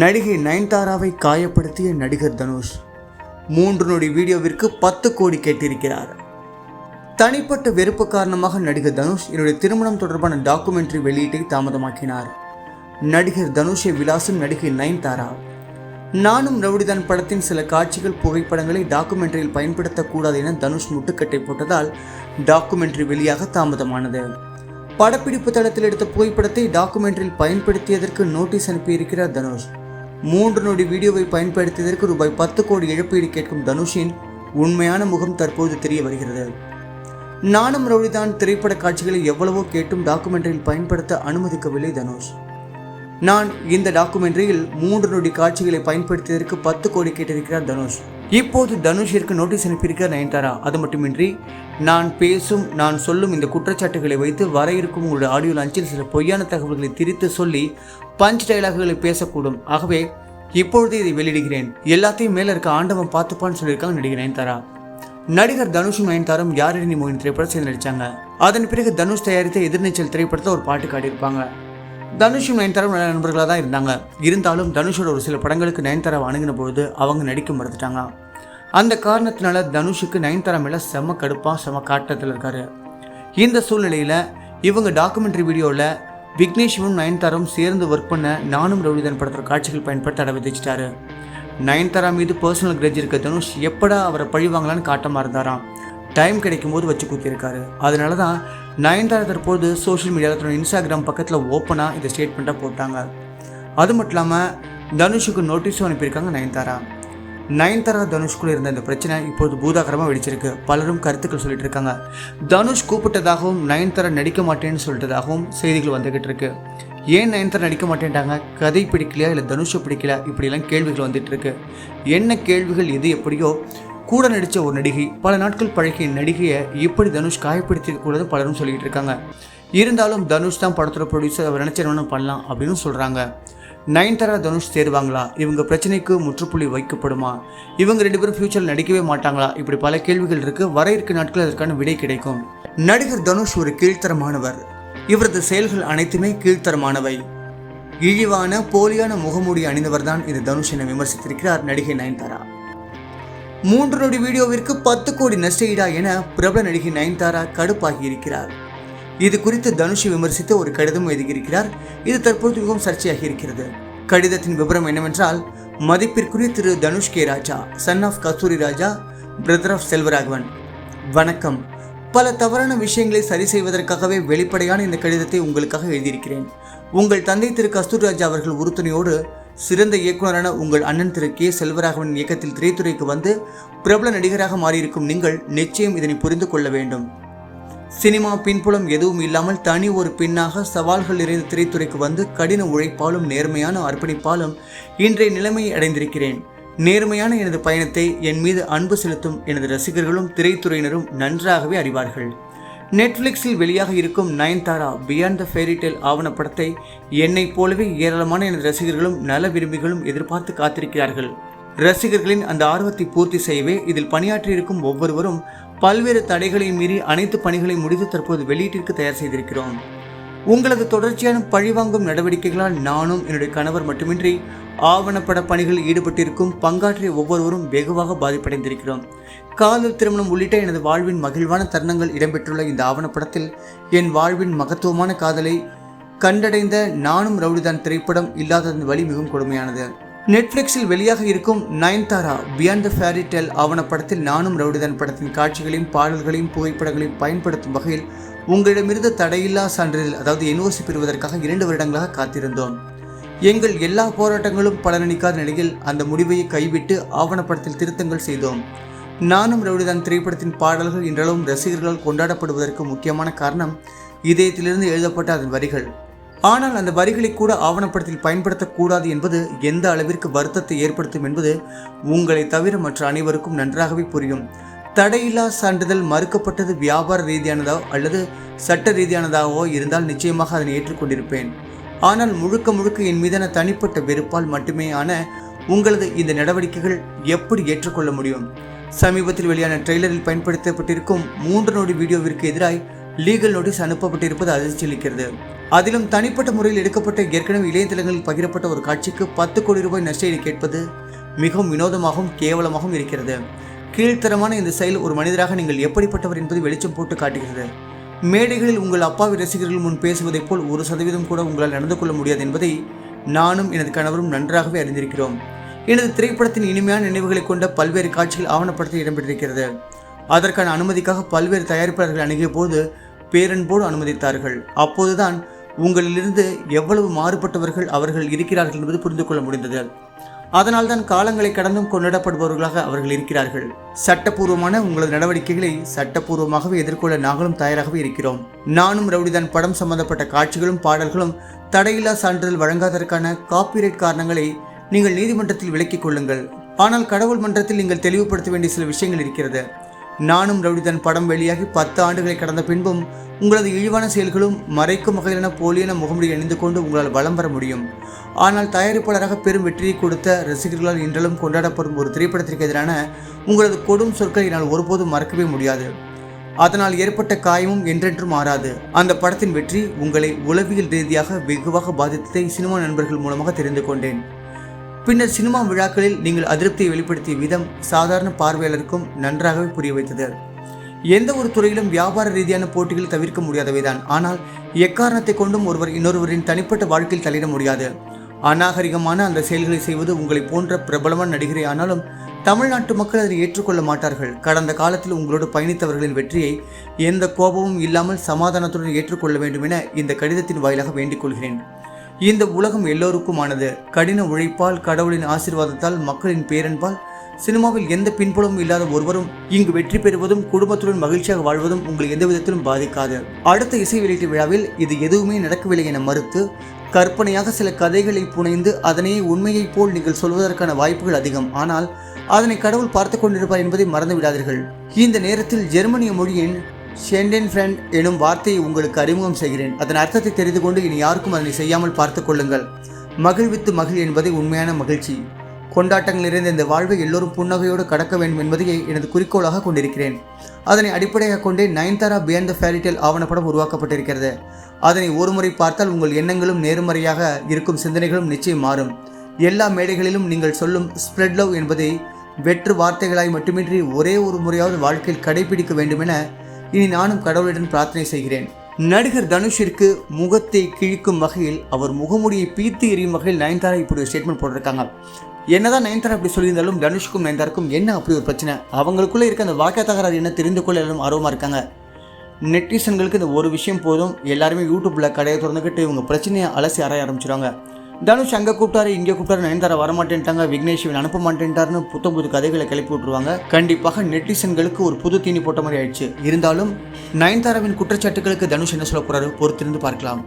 நடிகை நயன்தாராவை காயப்படுத்திய நடிகர் தனுஷ். மூன்று நொடி வீடியோவிற்கு பத்து கோடி கேட்டிருக்கிறார். தனிப்பட்ட வெறுப்பு காரணமாக நடிகர் தனுஷ் என்னுடைய திருமணம் தொடர்பான டாக்குமெண்ட்ரி வெளியீட்டை தாமதமாக்கினார். நடிகர் தனுஷை விலாசும் நடிகை நயன்தாரா? நானும் ரவுடிதான் படத்தின் சில காட்சிகள் புகைப்படங்களை டாக்குமெண்ட்ரியில் பயன்படுத்தக்கூடாது என தனுஷ் முட்டுக்கட்டை போட்டதால் டாக்குமெண்ட்ரி வெளியாக தாமதமானது. படப்பிடிப்பு தளத்தில் எடுத்த புகைப்படத்தை டாக்குமெண்ட்ரியில் பயன்படுத்தியதற்கு நோட்டீஸ் அனுப்பியிருக்கிறார் தனுஷ். மூன்று நொடி வீடியோவை பயன்படுத்தியதற்கு ரூபாய் பத்து கோடி இழப்பீடு கேட்கும் தனுஷின் உண்மையான முகம் தற்போது தெரிய வருகிறது. நானும் ரவுடிதான் திரைப்பட காட்சிகளை எவ்வளவோ கேட்டும் டாக்குமெண்ட்ரியில் பயன்படுத்த அனுமதிக்கவில்லை தனுஷ். நான் இந்த டாக்குமெண்ட்ரியில் மூன்று நொடி காட்சிகளை பயன்படுத்தியதற்கு பத்து கோடி கேட்டிருக்கிறார் தனுஷ். இப்போது தனுஷிற்கு நோட்டீஸ் அனுப்பியிருக்க நயன்தாரா அது மட்டுமின்றி நான் பேசும் நான் சொல்லும் இந்த குற்றச்சாட்டுகளை வைத்து வர இருக்கும் உங்களுடைய ஆடியோ லஞ்சில் சில பொய்யான தகவல்களை திரித்து சொல்லி பஞ்ச் டைலாகுகளை பேசக்கூடும். ஆகவே இப்பொழுதே இதை வெளியிடுகிறேன். எல்லாத்தையும் மேலே இருக்க ஆண்டவன் பார்த்துப்பான்னு சொல்லியிருக்காங்க நடிகர் நயன்தாரா. நடிகர் தனுஷும் நயன்தாரும் யாரினி மோகின் திரைப்படம் சேர்ந்து நடித்தாங்க அதன் பிறகு தனுஷ் தயாரித்த எதிர்நீச்சல் திரைப்படத்தை ஒரு பாட்டு காட்டியிருப்பாங்க. தனுஷும் நயன்தாரும் நண்பர்களாக தான் இருந்தாங்க. இருந்தாலும் தனுஷோட ஒரு சில படங்களுக்கு நயன்தாராவை அணுகின பொழுது அவங்க நடிக்க மறுத்துட்டாங்க. அந்த காரணத்தினால தனுஷுக்கு நயன்தாரா மேலே செம கடுப்பாக செம காட்டத்தில் இருக்கார். இந்த சூழ்நிலையில் இவங்க டாக்குமெண்ட்ரி வீடியோவில் விக்னேஷும் நயன்தாரும் சேர்ந்து ஒர்க் பண்ண நானும் ரவுடிதன் படத்தோட காட்சிகள் பயன்படுத்த தடை விதிச்சிட்டாரு. நயன்தாரா மீது பர்சனல் கிரட்ஜ் இருக்க தனுஷ் எப்படா அவரை பழிவாங்கலான்னு காட்டமாக இருந்தாராம் டைம் கிடைக்கும் போது வச்சு குத்திருக்காரு. அதனால தான் நயன்தாரா தற்போது சோஷியல் மீடியாவில் தன்னோட இன்ஸ்டாகிராம் பக்கத்தில் ஓப்பனாக இந்த ஸ்டேட்மெண்ட்டாக போட்டாங்க. அது மட்டும் இல்லாமல் தனுஷுக்கு நோட்டீஸும் அனுப்பியிருக்காங்க நயன்தாரா. நயன்தாரா தனுஷ்குள்ளே இருந்த இந்த பிரச்சனை இப்போது பூதாகரமாக வெடிச்சிருக்கு. பலரும் கருத்துக்கள் சொல்லிட்டு இருக்காங்க. தனுஷ் கூப்பிட்டதாகவும் நயன்தாரா நடிக்க மாட்டேன்னு சொல்லிட்டதாகவும் செய்திகள் வந்துகிட்டு இருக்கு. ஏன் நயன்தாரா நடிக்க மாட்டேன்ட்டாங்க? கதை பிடிக்கலையா? இல்லை தனுஷை பிடிக்கல? இப்படிலாம் கேள்விகள் வந்துட்டு இருக்கு. என்ன கேள்விகள் எது எப்படியோ கூட நடித்த ஒரு நடிகை பல நாட்கள் பழகிய நடிகையை இப்படி தனுஷ் காயப்படுத்திக்க கூடாது பலரும் சொல்லிட்டு இருக்காங்க. இருந்தாலும் தனுஷ் தான் படத்தோட ப்ரொடியூசர் அவர் நினைச்ச என்ன பண்ணலாம் அப்படின்னு சொல்கிறாங்க நயன்தாரா தனுஷ் சேருவாங்களா இவங்க பிரச்சனைக்கு முற்றுப்புள்ளி வைக்கப்படுமா? இவங்க ரெண்டு பேரும் ஃபியூச்சரில் நடிக்கவே மாட்டாங்களா? இப்படி பல கேள்விகள் இருக்கு. வர இருக்க நாட்கள் அதற்கான விடை கிடைக்கும். நடிகர் தனுஷ் ஒரு கீழ்த்தரமானவர். இவரது செயல்கள் அனைத்துமே கீழ்த்தரமானவை. இழிவான போலியான முகமூடி அணிந்தவர் தான் இந்த தனுஷ் என விமர்சித்திருக்கிறார் நடிகை நயன்தாரா. மூன்று நொடி வீடியோவிற்கு பத்து கோடி நஷ்ட ஈடா என பிரபல நடிகை நயன்தாரா கடுப்பாகி இருக்கிறார். இது குறித்து தனுஷை விமர்சித்து ஒரு கடிதம் எழுதியிருக்கிறார். இது தற்போது மிகவும் சர்ச்சையாகி இருக்கிறது. கடிதத்தின் விவரம் என்னவென்றால் மதிப்பிற்குரிய திரு Dhanush K Raja son of Kasthuri Raja brother of Selvaraghavan. வணக்கம். பல தவறான விஷயங்களை சரி செய்வதற்காகவே வெளிப்படையான இந்த கடிதத்தை உங்களுக்காக எழுதியிருக்கிறேன். உங்கள் தந்தை திரு கஸ்தூரி ராஜா அவர்கள் உறுதுணையோடு சிறந்த இயக்குனரான உங்கள் அண்ணன் திரு கே செல்வராகவன் இயக்கத்தில் திரைத்துறைக்கு வந்து பிரபல நடிகராக மாறியிருக்கும் நீங்கள் நிச்சயம் இதனை புரிந்து கொள்ள வேண்டும். சினிமா பின்புலம் எதுவும் இல்லாமல் தனி ஒரு பெண்ணாக சவால்கள் நிறைந்த திரைத்துறைக்கு வந்து கடின உழைப்பாலும் நேர்மையான அர்ப்பணிப்பாலும் இன்றைய நிலைமையை அடைந்திருக்கிறேன். நேர்மையான எனது பயணத்தை என் மீது அன்பு செலுத்தும் எனது ரசிகர்களும் திரைத்துறையினரும் நன்றாகவே அறிவார்கள். நெட்ஃப்ளிக்ஸில் வெளியாக இருக்கும் நயன்தாரா பியாண்ட் த ஃபேரிடேல் ஆவணப்படத்தை என்னைப் போலவே ஏராளமான எனது ரசிகர்களும் நல விரும்பிகளும் எதிர்பார்த்து காத்திருக்கிறார்கள். ரசிகர்களின் அந்த ஆர்வத்தை பூர்த்தி செய்யவே இதில் பணியாற்றியிருக்கும் ஒவ்வொருவரும் பல்வேறு தடைகளை மீறி அனைத்து பணிகளை முடித்து தற்போது வெளியீட்டிற்கு தயார் செய்திருக்கிறோம். உங்களது தொடர்ச்சியான பழிவாங்கும் நடவடிக்கைகளால் நானும் என்னுடைய கணவர் மட்டுமின்றி ஆவணப்பட பணிகளில் ஈடுபட்டிருக்கும் பங்காற்றிய ஒவ்வொருவரும் வெகுவாக பாதிப்படைந்திருக்கிறோம். காதல் திருமணம் உள்ளிட்ட எனது வாழ்வின் மகிழ்வான தருணங்கள் இடம்பெற்றுள்ள இந்த ஆவணப்படத்தில் என் வாழ்வின் மகத்துவமான காதலை கண்டடைந்த நானும் ரவுடிதான் திரைப்படம் இல்லாததன் வழி மிகவும் கொடுமையானது. நெட்ஃப்ளிக்ஸில் வெளியாக இருக்கும் Nayanthara beyond the fairy tale ஆவணப்படத்தில் நானும் ரவுடிதான் படத்தின் காட்சிகளையும் பாடல்களையும் புகைப்படங்களையும் பயன்படுத்தும் வகையில் உங்களிடமிருந்து தடையில்லா சான்றிதழ் அதாவது என்ஓசி பெறுவதற்காக இரண்டு வருடங்களாக காத்திருந்தோம். எங்கள் எல்லா போராட்டங்களும் பலனளிக்காத நிலையில் அந்த முடிவையை கைவிட்டு ஆவணப்படத்தில் திருத்தங்கள் செய்தோம். நானும் ரவுடிதான் திரைப்படத்தின் பாடல்கள் இன்றளவும் ரசிகர்களால் கொண்டாடப்படுவதற்கு முக்கியமான காரணம் இதயத்திலிருந்து எழுதப்பட்ட அதன் வரிகள். ஆனால் அந்த வரிகளை கூட ஆவணப்படத்தில் பயன்படுத்தக்கூடாது என்பது எந்த அளவிற்கு வருத்தத்தை ஏற்படுத்தும் என்பது உங்களை தவிர மற்ற அனைவருக்கும் நன்றாகவே புரியும். தடையில்லா சான்றிதழ் மறுக்கப்பட்டது வியாபார ரீதியானதோ அல்லது சட்ட ரீதியானதாகவோ இருந்தால் நிச்சயமாக அதனை ஏற்றுக்கொண்டிருப்பேன். ஆனால் முழுக்க முழுக்க என் மீதான தனிப்பட்ட வெறுப்பால் மட்டுமே ஆன உங்களது இந்த நடவடிக்கைகள் எப்படி ஏற்றுக்கொள்ள முடியும்? சமீபத்தில் வெளியான ட்ரெய்லரில் பயன்படுத்தப்பட்டிருக்கும் மூன்று நொடி வீடியோவிற்கு எதிராய் லீகல் நோட்டீஸ் அனுப்பப்பட்டிருப்பது அதிர்ச்சி அளிக்கிறது. அதிலும் தனிப்பட்ட முறையில் எடுக்கப்பட்ட ஏற்கனவே இளையதளங்களில் பகிரப்பட்ட ஒரு காட்சிக்கு பத்து கோடி ரூபாய் நஷ்டஈடு கேட்பது மிகவும் வினோதமாகவும் கேவலமாகவும் இருக்கிறது. கீழ்த்தரமான இந்த செயல் ஒரு மனிதராக நீங்கள் எப்படிப்பட்டவர் என்பது வெளிச்சம் போட்டு காட்டுகிறது. மேடைகளில் உங்கள் அப்பாவி ரசிகர்கள் முன் பேசுவதைப் போல் ஒரு சதவீதம் கூட உங்களால் நடந்து கொள்ள முடியாது என்பதை நானும் எனது கணவரும் நன்றாகவே அறிந்திருக்கிறோம். எனது திரைப்படத்தின் இனிமையான நினைவுகளை கொண்ட பல்வேறு காட்சிகள் ஆவணப்படத்தில் இடம்பெற்றிருக்கிறது. அதற்கான அனுமதிக்காக பல்வேறு தயாரிப்பாளர்கள் அணுகிய போது பேரன்போடு அனுமதித்தார்கள். அப்போதுதான் உங்களிலிருந்து எவ்வளவு மாறுபட்டவர்கள் அவர்கள் இருக்கிறார்கள் என்பது புரிந்து கொள்ள முடிந்தது. அதனால்தான் காலங்களை கடந்தும் கொண்டாடப்படுபவர்களாக அவர்கள் இருக்கிறார்கள். சட்டப்பூர்வமான உங்களது நடவடிக்கைகளை சட்டப்பூர்வமாகவே எதிர்கொள்ள நாங்களும் தயாராகவே இருக்கிறோம். நானும் ரவுடிதான் படம் சம்பந்தப்பட்ட காட்சிகளும் பாடல்களும் தடையில்லா சான்றிதழ் வழங்காததற்கான காப்பிரைட் காரணங்களை நீங்கள் நீதிமன்றத்தில் விலக்கிக் கொள்ளுங்கள். ஆனால் கடவுள் மன்றத்தில் நீங்கள் தெளிவுபடுத்த வேண்டிய சில விஷயங்கள் இருக்கிறது. நானும் ரவுடிதன் படம் வெளியாகி பத்து ஆண்டுகளை கடந்த பின்பும் உங்களது இழிவான செயல்களும் மறைக்கும் வகையிலான போலியான முகமுடி அணிந்து கொண்டு உங்களால் வலம் வர முடியும். ஆனால் தயாரிப்பாளராக பெரும் வெற்றியை கொடுத்த ரசிகர்களால் இன்றளவும் கொண்டாடப்படும் ஒரு திரைப்படத்திற்கு எதிரான உங்களது கொடும் சொற்களை என்னால் ஒருபோதும் மறக்கவே முடியாது. அதனால் ஏற்பட்ட காயமும் என்றென்றும் மாறாது. அந்த படத்தின் வெற்றி உங்களை உளவியல் ரீதியாக வெகுவாக பாதித்ததை சினிமா நண்பர்கள் மூலமாக தெரிந்து கொண்டேன். பின்னர் சினிமா விழாக்களில் நீங்கள் அதிருப்தியை வெளிப்படுத்திய விதம் சாதாரண பார்வையாளருக்கும் நன்றாகவே புரிய வைத்தது. எந்த ஒரு துறையிலும் வியாபார ரீதியான போட்டிகள் தவிர்க்க முடியாதவைதான். ஆனால் எக்காரணத்தை கொண்டும் ஒருவர் இன்னொருவரின் தனிப்பட்ட வாழ்க்கையில் தலையிட முடியாது. அநாகரிகமான அந்த செயல்களை செய்வது உங்களை போன்ற பிரபலமான நடிகரே ஆனாலும் தமிழ்நாட்டு மக்கள் அதை ஏற்றுக்கொள்ள மாட்டார்கள். கடந்த காலத்தில் உங்களோடு பயணித்தவர்களின் வெற்றியை எந்த கோபமும் இல்லாமல் சமாதானத்துடன் ஏற்றுக்கொள்ள வேண்டும் என இந்த கடிதத்தின் வாயிலாக வேண்டிக் கொள்கிறேன். இந்த உலகம் எல்லோருக்குமானது. கடின உழைப்பால் கடவுளின் ஆசீர்வாதத்தால் மக்களின் பேரன்பால் சினிமாவில் எந்த பின்புலமும் இல்லாத ஒருவரும் இங்கு வெற்றி பெறுவதும் குடும்பத்துடன் மகிழ்ச்சியாக வாழ்வதும் உங்களை எந்த விதத்திலும் பாதிக்காது. அடுத்த இசை வெளியீட்டு விழாவில் இது எதுவுமே நடக்கவில்லை என மறுத்து கற்பனையாக சில கதைகளை புனைந்து அதனையே உண்மையைப் போல் நீங்கள் சொல்வதற்கான வாய்ப்புகள் அதிகம். ஆனால் அதனை கடவுள் பார்த்து கொண்டிருப்பார் என்பதை மறந்து விடாதீர்கள். இந்த நேரத்தில் ஜெர்மனிய மொழியின் ஷெண்டென் ஃப்ரெண்ட் எனும் வார்த்தையை உங்களுக்கு அறிமுகம் செய்கிறேன். அதன் அர்த்தத்தை தெரிந்து கொண்டு இனி யாருக்கும் அதனை செய்யாமல் பார்த்துக் கொள்ளுங்கள். மகிழ்வித்து மகிழ் என்பதை உண்மையான மகிழ்ச்சி. கொண்டாட்டங்கள் நிறைந்த இந்த வாழ்வை எல்லோரும் புன்னகையோடு கடக்க வேண்டும் என்பதையே எனது குறிக்கோளாக கொண்டிருக்கிறேன். அதனை அடிப்படையாக கொண்டே நயன்தாரா பியாண்ட் த ஃபேரிடேல் ஆவணப்படம் உருவாக்கப்பட்டிருக்கிறது. அதனை ஒருமுறை பார்த்தால் உங்கள் எண்ணங்களும் நேர்மறையாக இருக்கும் சிந்தனைகளும் நிச்சயம் மாறும். எல்லா மேடைகளிலும் நீங்கள் சொல்லும் ஸ்ப்ரெட் லவ் என்பதை வெற்று வார்த்தைகளாய் மட்டுமின்றி ஒரே ஒரு முறையாவது வாழ்க்கையில் கடைபிடிக்க வேண்டுமென இனி நானும் கடவுளிடம் பிரார்த்தனை செய்கிறேன். நடிகர் தனுஷிற்கு முகத்தை கிழிக்கும் வகையில் அவர் முகமுடியை பீத்து எறியும் வகையில் நயன்தாரா இப்படி ஒரு ஸ்டேட்மெண்ட் போட்டிருக்காங்க. என்னதான் நயன்தாரா அப்படி சொல்லியிருந்தாலும் தனுஷ்க்கும் நயன்தாருக்கும் என்ன அப்படி ஒரு பிரச்சனை? அவங்களுக்குள்ளே இருக்க அந்த வாக்கிய தகராறு என்ன தெரிந்து கொள்ள எல்லாரும் ஆர்வமாக இருக்காங்க. நெட்டிசன்களுக்கு இந்த ஒரு விஷயம் போதும். எல்லாருமே யூடியூப்பில் கடையை திறந்துக்கிட்டு இவங்க பிரச்சனையை அலசி அரைய ஆரம்பிச்சிருவாங்க. தனுஷ் அங்கே கூப்பிட்டாரு இங்கே கூப்பிட்டாரு நயன்தாரா வரமாட்டேன்ட்டாங்க விக்னேஷ் இவன் அனுப்ப மாட்டேன்ட்டாருன்னு புத்த புது கதைகளை கிளப்பி விட்டுருவாங்க. கண்டிப்பாக நெட்டிசன்களுக்கு ஒரு புது தீனி போட்ட மாதிரி ஆயிடுச்சு. இருந்தாலும் நயன்தாராவின் குற்றச்சாட்டுகளுக்கு தனுஷ் என்ன சொல்ல போறாரு? பொறுத்திருந்து பார்க்கலாம்.